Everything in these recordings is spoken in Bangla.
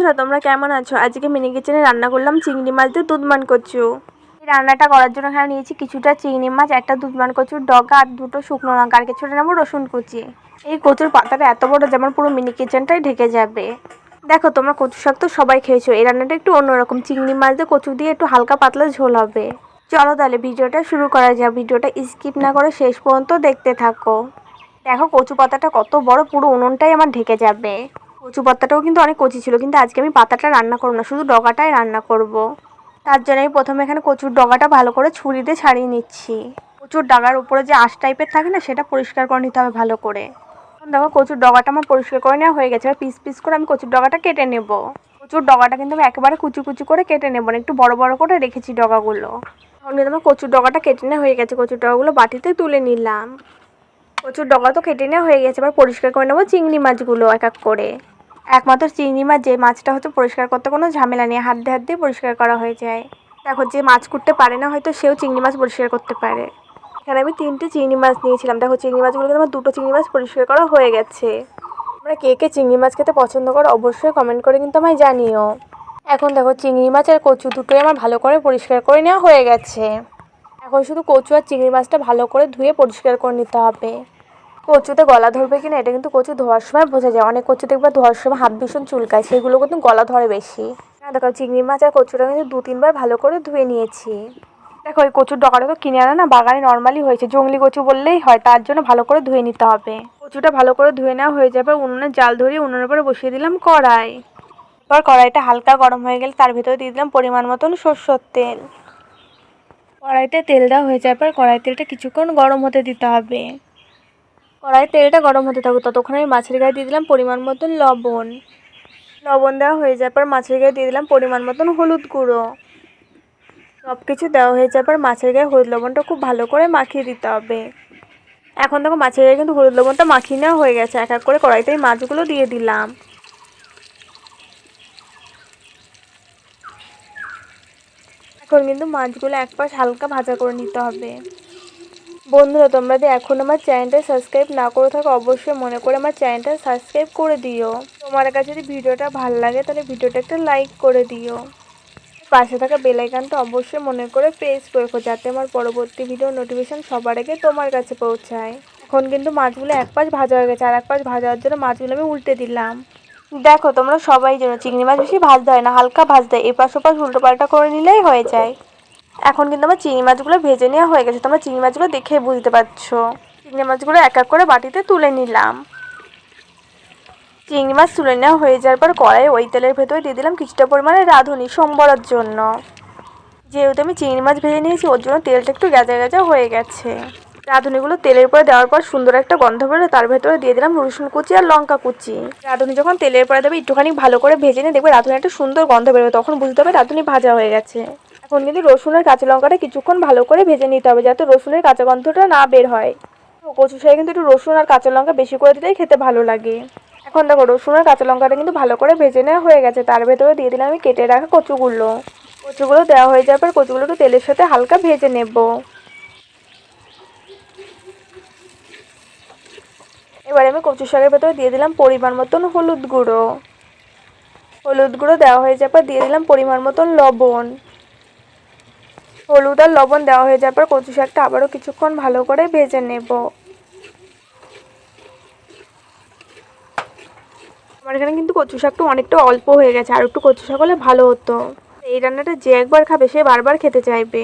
বন্ধুরা, তোমরা কেমন আছো? আজকে মিনি কিচেনে রান্না করলাম চিংড়ি মাছ দিয়ে দুধমান কচু। এই রান্নাটা করার জন্য এখানে নিয়েছি কিছুটা চিংড়ি মাছ, একটা দুধমান কচুর ডগা আর দুটো শুকনো লঙ্কা, আর কিছুটা নেব রসুন কুচি। এই কচুর পাতাটা এত বড়, যেমন পুরো মিনি কিচেনটাই ঢেকে যাবে। দেখো, তোমরা কচু শাক তো সবাই খেয়েছো। এই রান্নাটা একটু অন্যরকম। চিংড়ি মাছ দিয়ে কচু দিয়ে একটু হালকা পাতলা ঝোল হবে। চলো তাহলে ভিডিওটা শুরু করা যাক। ভিডিওটা স্কিপ না করে শেষ পর্যন্ত দেখতে থাকো। দেখো, কচু পাতাটা কত বড়, পুরো উনুনটাই আমার ঢেকে যাবে। কচু পাতাটাও কিন্তু অনেক কচি ছিল, কিন্তু আজকে আমি পাতাটা রান্না করব না, শুধু ডগাটাই রান্না করব। তার জন্য আমি প্রথমে এখানে কচুর ডগাটা ভালো করে ছুরি দিয়ে ছাড়িয়ে নিচ্ছি। কচুর ডাগার উপরে যে আঁশ টাইপের থাকে না, সেটা পরিষ্কার করে নিতে হবে ভালো করে। দেখো কচুর ডগাটা আমার পরিষ্কার করে নেওয়া হয়ে গেছে, এবার পিস পিস করে আমি কচুর ডগাটা কেটে নেব। কচুর ডগাটা কিন্তু আমি একেবারে কুচি কুচি করে কেটে নেব না, একটু বড় বড় করে রেখেছি ডগাগুলো। এখন কিন্তু আমার কচুর ডগাটা কেটে নেওয়া হয়ে গেছে, কচুর ডগাগুলো বাটিতে তুলে নিলাম। কচুর ডগা তো কেটে নেওয়া হয়ে গেছে, এবার পরিষ্কার করে নেব চিংড়ি মাছগুলো এক এক করে। একমাত্র চিংড়ি মাছ, যে মাছটা হচ্ছে পরিষ্কার করতে কোনো ঝামেলা নেই, হাত দিয়ে হাত দিয়ে পরিষ্কার করা হয়ে যায়। দেখো, যে মাছ করতে পারে না, হয়তো সেও চিংড়ি মাছ পরিষ্কার করতে পারে। এখানে আমি তিনটে চিংড়ি মাছ নিয়েছিলাম। দেখো, চিংড়ি মাছগুলো কিন্তু আমার দুটো চিংড়ি মাছ পরিষ্কার করা হয়ে গেছে। তোমরা কে কে চিংড়ি মাছ খেতে পছন্দ করো, অবশ্যই কমেন্ট করে কিন্তু আমায় জানিও। এখন দেখো, চিংড়ি মাছ আর কচু দুটোই আমার ভালো করে পরিষ্কার করে নেওয়া হয়ে গেছে। এখন শুধু কচু আর চিংড়ি মাছটা ভালো করে ধুয়ে পরিষ্কার করে নিতে হবে। কচুতে গলা ধরবে কিনা, এটা কিন্তু কচু ধোয়ার সময় বোঝা যায়। অনেক কচু দেখবে ধোয়ার সময় হাত ভীষণ চুলকায়, সেগুলো কিন্তু গলা ধরে বেশি। হ্যাঁ দেখো, চিংড়ি মাছ আর কচুটা কিন্তু দু, তিনবার ভালো করে ধুয়ে নিয়েছি। দেখো, ওই কচুর ডগাটা তো কিনে আনা না, বাগানে নর্মালি হয়েছে। জঙ্গলি কচু বললেই হয়, তার জন্য ভালো করে ধুয়ে নিতে হবে। কচুটা ভালো করে ধুয়ে নেওয়া হয়ে যাবে, উনুনে জাল ধরিয়ে উনুনের উপরে বসিয়ে দিলাম কড়াই। এবার কড়াইটা হালকা গরম হয়ে গেলে তার ভিতরে দিয়ে দিলাম পরিমাণ মতন সরষের তেল। কড়াইতে তেল দেওয়া হয়ে যাওয়ার পর কড়াই তেলটা কিছুক্ষণ গরম হতে দিতে হবে। কড়াই তেলটা গরম হতে থাকুক। ততক্ষণ আমি মাছের গায়ে দিয়ে দিলাম পরিমাণ মতন লবণ। লবণ দেওয়া হয়ে যাওয়ার পর মাছের গায়ে দিয়ে দিলাম পরিমাণ মতন হলুদ গুঁড়ো। সব কিছু দেওয়া হয়ে যাওয়ার পর মাছের গায়ে হলুদ লবণটা খুব ভালো করে মাখিয়ে দিতে হবে। এখন দেখো মাছের গায়ে কিন্তু হলুদ লবণটা মাখিয়ে নেওয়া হয়ে গেছে। এক এক করে কড়াইতে মাছগুলো দিয়ে দিলাম। এখন কিন্তু মাছগুলো এক পাশ হালকা ভাজা করে নিতে হবে। বন্ধুরা, তোমরা যদি এখন আমার চ্যানেলটা সাবস্ক্রাইব না করে থাকো, অবশ্যই মনে করে আমার চ্যানেলটা সাবস্ক্রাইব করে দিও। তোমার কাছে যদি ভিডিওটা ভালো লাগে, তাহলে ভিডিওটা একটা লাইক করে দিও। পাশে থাকা বেলাইকানটা অবশ্যই মনে করে প্রেস করে যাতে আমার পরবর্তী ভিডিও নোটিফিকেশন সবার আগে তোমার কাছে পৌঁছায়। এখন কিন্তু মাছগুলো এক পাশ ভাজা হয়ে গেছে, আর এক পাশ ভাজা হওয়ার জন্য মাছগুলো আমি উল্টে দিলাম। দেখো, তোমরা সবাই জানো, চিংড়ি মাছ বেশি ভাজতে হয় না, হালকা ভাজতে এপাশ ওপাশ উল্টো পাল্টা করে নিলেই হয়ে যায়। এখন কিন্তু আমার চিংড়ি মাছগুলো ভেজে নেওয়া হয়ে গেছে। তোমরা চিংড়ি মাছগুলো দেখে বুঝতে পারছ। চিংড়ি মাছগুলো এক এক করে বাটিতে তুলে নিলাম। চিংড়ি মাছ তুলে নেওয়া হয়ে যাওয়ার পর কড়াই ওই তেলের ভেতরে দিয়ে দিলাম কিছুটা পরিমাণে রাঁধুনি সোমবারের জন্য। যেহেতু আমি চিংড়ি মাছ ভেজে নিয়েছি, ওর জন্য তেলটা একটু গেজা গেজা হয়ে গেছে। রাঁধুনিগুলো তেলের পরে দেওয়ার পর সুন্দর একটা গন্ধ বেরোলে তার ভেতরে দিয়ে দিলাম রসুন কুচি আর লঙ্কা কুচি। রাঁধুনি যখন তেলের পরে দেবে, একটুখানি ভালো করে ভেজে নিয়ে দেখবে রাঁধুনি একটা সুন্দর গন্ধ বেরোবে। তখন বুঝতে হবে রাঁধুনি ভাজা হয়ে গেছে। এখন কিন্তু রসুনের কাঁচা লঙ্কাটা কিছুক্ষণ ভালো করে ভেজে নিতে হবে যাতে রসুনের কাঁচা গন্ধটা না বের হয়। কচু শাকে কিন্তু একটু রসুন আর কাঁচা লঙ্কা বেশি করে দিলেই খেতে ভালো লাগে। এখন দেখো রসুন আর কাঁচা লঙ্কাটা কিন্তু ভালো করে ভেজে নেওয়া হয়ে গেছে। তার ভেতরে দিয়ে দিলাম আমি কেটে রাখা কচুগুলো। কচুগুলো দেওয়া হয়ে যাওয়ার পর কচুগুলো একটু তেলের সাথে হালকা ভেজে নেব। এবারে আমি কচু শাকের ভেতরে দিয়ে দিলাম পরিমাণ মতন হলুদ গুঁড়ো। হলুদ গুঁড়ো দেওয়া হয়ে যাওয়ার পর দিয়ে দিলাম পরিমাণ মতন লবণ। হলুদ আর লবণ দেওয়া হয়ে যাওয়ার পর কচু শাকটা আবারও কিছুক্ষণ ভালো করে ভেজে নেব। আমার এখানে কিন্তু কচু শাকটা অনেকটা অল্প হয়ে গেছে, আর একটু কচু শাক হলে ভালো হতো। এই রান্নাটা যে একবার খাবে সে বারবার খেতে চাইবে।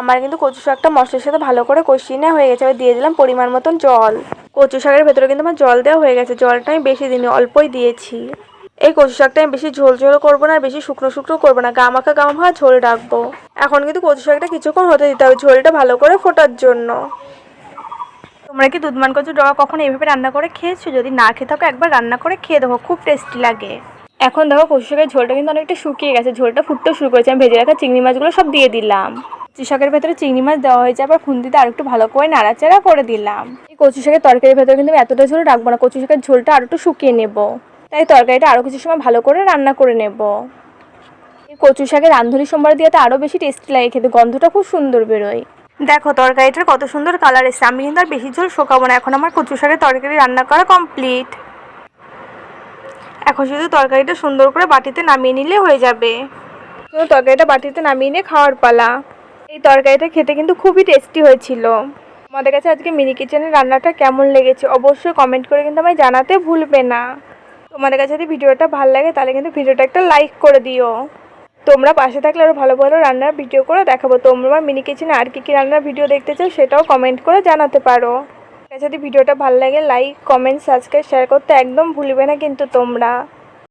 আমার কিন্তু কচু শাকটা মশলার সাথে ভালো করে কষিয়ে নেওয়া হয়ে গেছে, এবার দিয়ে দিলাম পরিমাণ মতন জল। কচু শাকের ভেতরে কিন্তু আমার জল দেওয়া হয়ে গেছে, জলটা আমি বেশি দিনে অল্পই দিয়েছি। এই কচু শাকটা আমি বেশি ঝোল ঝোল করব না বেশি শুকনো শুকনো করব না গামাখা গামাখা ঝোল রাখব। এখন কিন্তু কচু শাকটা কিছুক্ষণ হতে দিতে হবে ঝোলটা ভালো করে ফোটার জন্য। তোমরা কি দুধমান কচু ডগা কখনো এইভাবে রান্না করে খেয়েছো? যদি না খেয়ে থাকো একবার রান্না করে খেয়ে দেখো খুব টেস্টি লাগে। এখন দেখো কচু শাকের ঝোলটা কিন্তু অনেকটা শুকিয়ে গেছে। ঝোলটা ফুটতে শুরু করেছে। আমি ভেজে রাখা চিংড়ি মাছগুলো সব দিয়ে দিলাম। কচু শাকের ভেতরে চিংড়ি মাছ দেওয়া হয়েছে। আবার খুন্তিতে আর একটু ভালো করে নাড়াচাড়া করে দিলাম। এই কচু শাকের তরকারির ভেতরে কিন্তু আমি এতটা ঝোল রাখব না। কচু শাকের ঝোলটা আর একটু শুকিয়ে নেব। তাই তরকারিটা আরও কিছু সময় ভালো করে রান্না করে নেব। কচু শাকের রান্ধুনি সোমবার দিয়ে তো আরও বেশি টেস্টি লাগে খেতে। গন্ধটা খুব সুন্দর বেরোয়। দেখো তরকারিটার কত সুন্দর কালার এসছে। আমি কিন্তু আর বেশি ঝোল শোকাবো না। এখন আমার কচু শাকের তরকারি রান্না করা কমপ্লিট এখন শুধু তরকারিটা সুন্দর করে বাটিতে নামিয়ে নিলে হয়ে যাবে। তরকারিটা বাটিতে নামিয়ে নিয়ে খাওয়ার পালা। এই তরকারিটা খেতে কিন্তু খুবই টেস্টি হয়েছিল। আমাদের কাছে আজকে মিনি কিচেনের রান্নাটা কেমন লেগেছে অবশ্যই কমেন্ট করে কিন্তু আমায় জানাতে ভুলবে না। তোমাদের কাছে যদি ভিডিওটা ভালো লাগে তাহলে কিন্তু ভিডিওটা একটা লাইক করে দিও। তোমরা পাশে থাকলে আরও ভালো ভালো রান্নার ভিডিও করে দেখাবো। তোমরা মিনি কিচেনে আর কী কী রান্নার ভিডিও দেখতে চাও সেটাও কমেন্ট করে জানাতে পারো। যদি ভিডিওটা ভালো লাগে লাইক কমেন্ট সাবস্ক্রাইব শেয়ার করতে একদম ভুলবে না কিন্তু তোমরা।